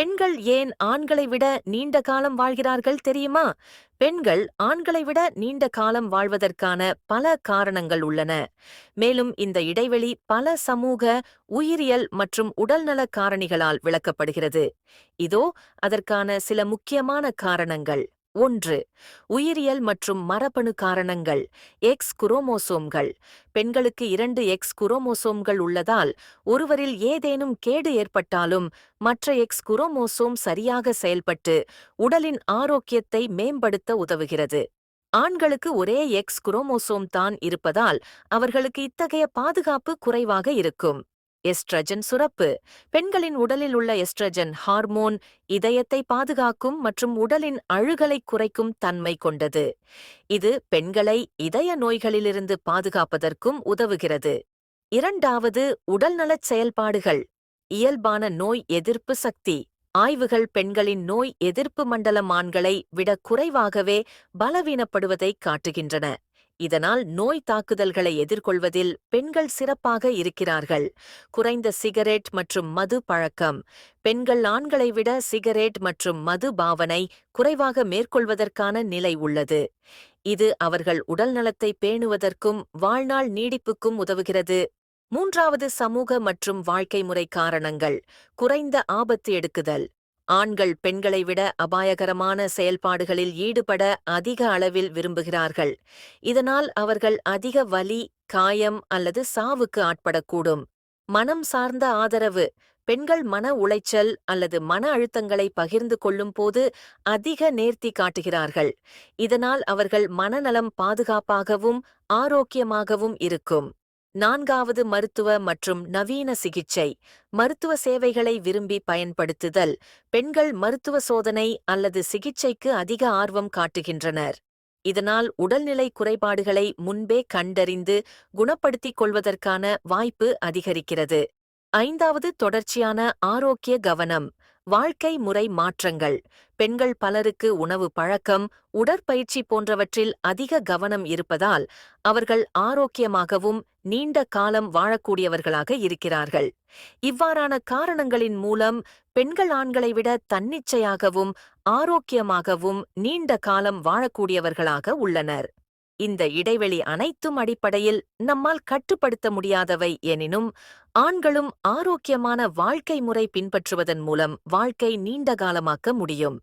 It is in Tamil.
பெண்கள் ஏன் ஆண்களை விட நீண்ட காலம் வாழ்கிறார்கள் தெரியுமா? பெண்கள் ஆண்களை விட நீண்ட காலம் வாழ்வதற்கான பல காரணங்கள் உள்ளன. மேலும் இந்த இடைவெளி பல சமூக உயிரியல் மற்றும் உடல்நல காரணிகளால் விளக்கப்படுகிறது. இதோ அதற்கான சில முக்கியமான காரணங்கள். ஒன்று உயிரியல் மற்றும் மரபணு காரணங்கள் எக்ஸ் குரோமோசோம்கள். பெண்களுக்கு இரண்டு எக்ஸ் குரோமோசோம்கள் உள்ளதால் ஒருவரில் ஏதேனும் கேடு ஏற்பட்டாலும் மற்ற எக்ஸ் குரோமோசோம் சரியாக செயல்பட்டு உடலின் ஆரோக்கியத்தை மேம்படுத்த உதவுகிறது. ஆண்களுக்கு ஒரே எக்ஸ் குரோமோசோம் தான் இருப்பதால் அவர்களுக்கு இத்தகைய பாதுகாப்பு குறைவாக இருக்கும். எஸ்ட்ரஜன் சுரப்பு. பெண்களின் உடலில் உள்ள எஸ்ட்ரஜன் ஹார்மோன் இதயத்தை பாதுகாக்கும் மற்றும் உடலின் அழுகலை குறைக்கும் தன்மை கொண்டது. இது பெண்களை இதய நோய்களிலிருந்து பாதுகாப்பதற்கும் உதவுகிறது. இரண்டாவது உடல்நலச் செயல்பாடுகள். இயல்பான நோய் எதிர்ப்பு சக்தி. ஆய்வுகள் பெண்களின் நோய் எதிர்ப்பு மண்டலம் ஆண்களை விட குறைவாகவே பலவீனப்படுவதைக் காட்டுகின்றன. இதனால் நோய் தாக்குதல்களை எதிர்கொள்வதில் பெண்கள் சிறப்பாக இருக்கிறார்கள். குறைந்த சிகரெட் மற்றும் மது பழக்கம். பெண்கள் ஆண்களை விட சிகரெட் மற்றும் மது பாவனை குறைவாக மேற்கொள்வதற்கான நிலை உள்ளது. இது அவர்கள் உடல்நலத்தை பேணுவதற்கும் வாழ்நாள் நீடிப்புக்கும் உதவுகிறது. மூன்றாவது சமூக மற்றும் வாழ்க்கை முறை காரணங்கள். குறைந்த ஆபத்து எடுக்குதல். ஆண்கள் பெண்களை விட அபாயகரமான செயல்பாடுகளில் ஈடுபட அதிக அளவில் விரும்புகிறார்கள். இதனால் அவர்கள் அதிக வலி காயம் அல்லது சாவுக்கு ஆட்படக்கூடும். மனம் சார்ந்த ஆதரவு பெண்கள் மன உளைச்சல் அல்லது மன அழுத்தங்களை பகிர்ந்து கொள்ளும் போது அதிக நேர்த்தி காட்டுகிறார்கள். இதனால் அவர்கள் மனநலம் பாதுகாப்பாகவும் ஆரோக்கியமாகவும் இருக்கும். நான்காவது மருத்துவ மற்றும் நவீன சிகிச்சை மருத்துவ சேவைகளை விரும்பி பயன்படுத்துதல் பெண்கள் மருத்துவ சோதனை அல்லது சிகிச்சைக்கு அதிக ஆர்வம் காட்டுகின்றனர். இதனால் உடல்நிலை குறைபாடுகளை முன்பே கண்டறிந்து குணப்படுத்திக் கொள்வதற்கான வாய்ப்பு அதிகரிக்கிறது. ஐந்தாவது தொடர்ச்சியான ஆரோக்கிய கவனம். வாழ்க்கை முறை மாற்றங்கள். பெண்கள் பலருக்கு உணவு பழக்கம் உடற்பயிற்சி போன்றவற்றில் அதிக கவனம் இருப்பதால் அவர்கள் ஆரோக்கியமாகவும் நீண்ட காலம் வாழக்கூடியவர்களாக இருக்கிறார்கள். இவ்வாறான காரணங்களின் மூலம் பெண்கள் ஆண்களை விட தன்னிச்சையாகவும் ஆரோக்கியமாகவும் நீண்ட காலம் வாழக்கூடியவர்களாக உள்ளனர். இந்த இடைவெளி அனைத்தும் அடிப்படையில் நம்மால் கட்டுப்படுத்த முடியாதவை எனினும் ஆண்களும் ஆரோக்கியமான வாழ்க்கை முறை பின்பற்றுவதன் மூலம் வாழ்க்கை நீண்ட காலமாக்க முடியும்.